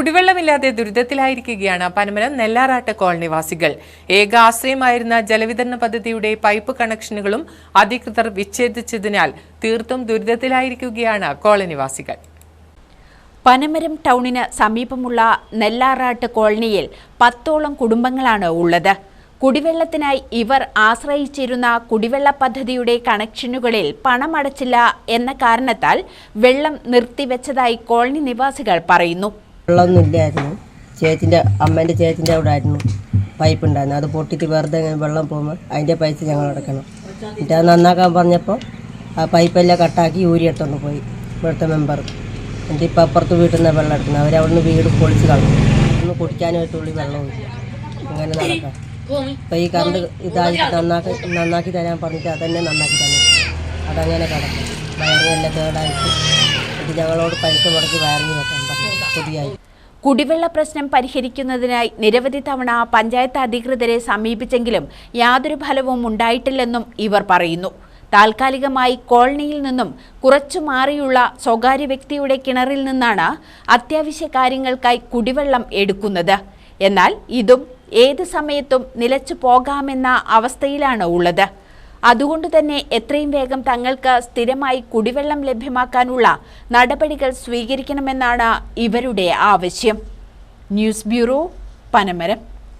കുടിവെള്ളമില്ലാതെ ദുരിതത്തിലായിരിക്കുകയാണ് പനമരം നെല്ലാറാട്ട് കോളനിവാസികൾ. ഏക ആശ്രയമായിരുന്ന ജലവിതരണ പദ്ധതിയുടെ പൈപ്പ് കണക്ഷനുകളും അധികൃതർ വിച്ഛേദിച്ചതിനാൽ തീർത്തും ദുരിതത്തിലായിരിക്കുകയാണ് കോളനിവാസികൾ. പനമരം ടൗണിന് സമീപമുള്ള നെല്ലാറാട്ട് കോളനിയിൽ പത്തോളം കുടുംബങ്ങളാണ് ഉള്ളത്. കുടിവെള്ളത്തിനായി ഇവർ ആശ്രയിച്ചിരുന്ന കുടിവെള്ള പദ്ധതിയുടെ കണക്ഷനുകളിൽ പണമടച്ചില്ല എന്ന കാരണത്താൽ വെള്ളം നിർത്തിവെച്ചതായി കോളനി നിവാസികൾ പറയുന്നു. വെള്ളമൊന്നും ഇല്ലായിരുന്നു. ചേച്ചിന്റെ അമ്മേന്റെ ചേച്ചിന്റെ അവിടെ ആയിരുന്നു പൈപ്പ് ഉണ്ടായിരുന്നു അത് പൊട്ടിയിട്ട് വെറുതെ ഇങ്ങനെ വെള്ളം പോകുമ്പോൾ അതിന്റെ പൈസ ഞങ്ങൾ അടക്കണം. എന്നിട്ട് അത് നന്നാക്കാൻ പറഞ്ഞപ്പോൾ ആ പൈപ്പെല്ലാം കട്ടാക്കി ഊരി എടുത്തോണ്ട് പോയി ഇവിടുത്തെ മെമ്പർ എന്നിട്ട് ഇപ്പം അപ്പുറത്ത് വീട്ടിൽ നിന്ന് വെള്ളം എടുക്കുന്നത്. അവരവിടുന്ന് വീട് പൊളിച്ച് കളഞ്ഞു. ഒന്ന് കുടിക്കാനായിട്ട് ഉള്ളി വെള്ളമില്ല അങ്ങനെ നടക്കാം. ഇപ്പം ഈ കറണ്ട് ഇതായി നന്നാക്കി നന്നാക്കി തരാൻ പറഞ്ഞിട്ട് അതന്നെ നന്നാക്കി തന്നെ. അതങ്ങനെ കിടക്കും വയറിനെല്ലാം കേടായിട്ട്. ഞങ്ങളോട് പൈസ മുടക്കി കുടിവെള്ള പ്രശ്നം പരിഹരിക്കുന്നതിനായി നിരവധി തവണ പഞ്ചായത്ത് അധികൃതരെ സമീപിച്ചെങ്കിലും യാതൊരു ഫലവും ഉണ്ടായിട്ടില്ലെന്നും ഇവർ പറയുന്നു. താൽക്കാലികമായി കോളനിയിൽ നിന്നും കുറച്ചു മാറിയുള്ള സ്വകാര്യ വ്യക്തിയുടെ കിണറിൽ നിന്നാണ് അത്യാവശ്യ കാര്യങ്ങൾക്കായി കുടിവെള്ളം എടുക്കുന്നത്. എന്നാൽ ഇതും ഏത് സമയത്തും നിലച്ചു പോകാമെന്ന അവസ്ഥയിലാണ് ഉള്ളത്. അതുകൊണ്ട് തന്നെ എത്രയും വേഗം തങ്ങൾക്ക് സ്ഥിരമായി കുടിവെള്ളം ലഭ്യമാക്കാനുള്ള നടപടികൾ സ്വീകരിക്കണമെന്നാണ് ഇവരുടെ ആവശ്യം. News bureau Panamaram.